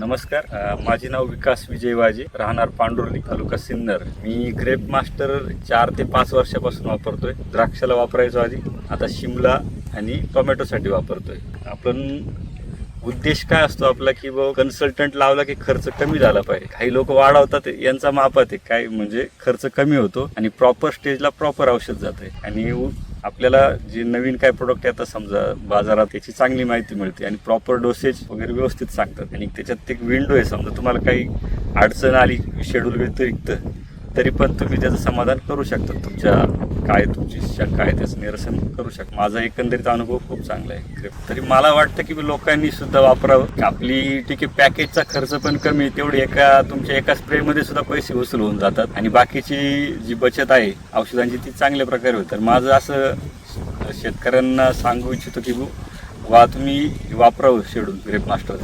नमस्कार माझे नाव विकास विजय वाजे राहणार पांडुर्ली तालुका सिन्नर. मी ग्रेप मास्टर चार ते पाच वर्षापासून वापरतोय. द्राक्षाला वापरायचो आधी आता शिमला आणि टोमॅटोसाठी वापरतोय. आपण उद्देश काय असतो आपला की बाबा कन्सल्टंट लावला की खर्च कमी झाला पाहिजे. काही लोक वाढवतात यांचा मापात आहे. काय म्हणजे खर्च कमी होतो आणि प्रॉपर स्टेजला प्रॉपर औषध जात आहे आणि आपल्याला जे नवीन काय प्रोडक्ट आहे आता समजा बाजारात त्याची चांगली माहिती मिळते आणि प्रॉपर डोसेज वगैरे व्यवस्थित सांगतात. आणि त्याच्यात एक विंडो आहे समजा तुम्हाला काही अडचण आली शेड्यूल व्यतिरिक्त तरी पण तुम्ही त्याचं समाधान करू शकता. तुमच्या काय तुमची शंका आहे त्याचं निरसन करू शक माझा एकंदरीत अनुभव खूप चांगला आहे. तरी मला वाटतं की लोकांनी सुद्धा वापरावं. आपली ठीक आहे पॅकेजचा खर्च पण कमी आहे, तेवढी एका तुमच्या एका स्प्रेमध्ये सुद्धा पैसे वसूल होऊन जातात. आणि बाकीची जी बचत आहे औषधांची ती चांगल्या प्रकारे होते तर माझं असं शेतकऱ्यांना सांगू इच्छितो की बुवा तुम्ही वापरावं शेड्यूल ग्रेप मास्टर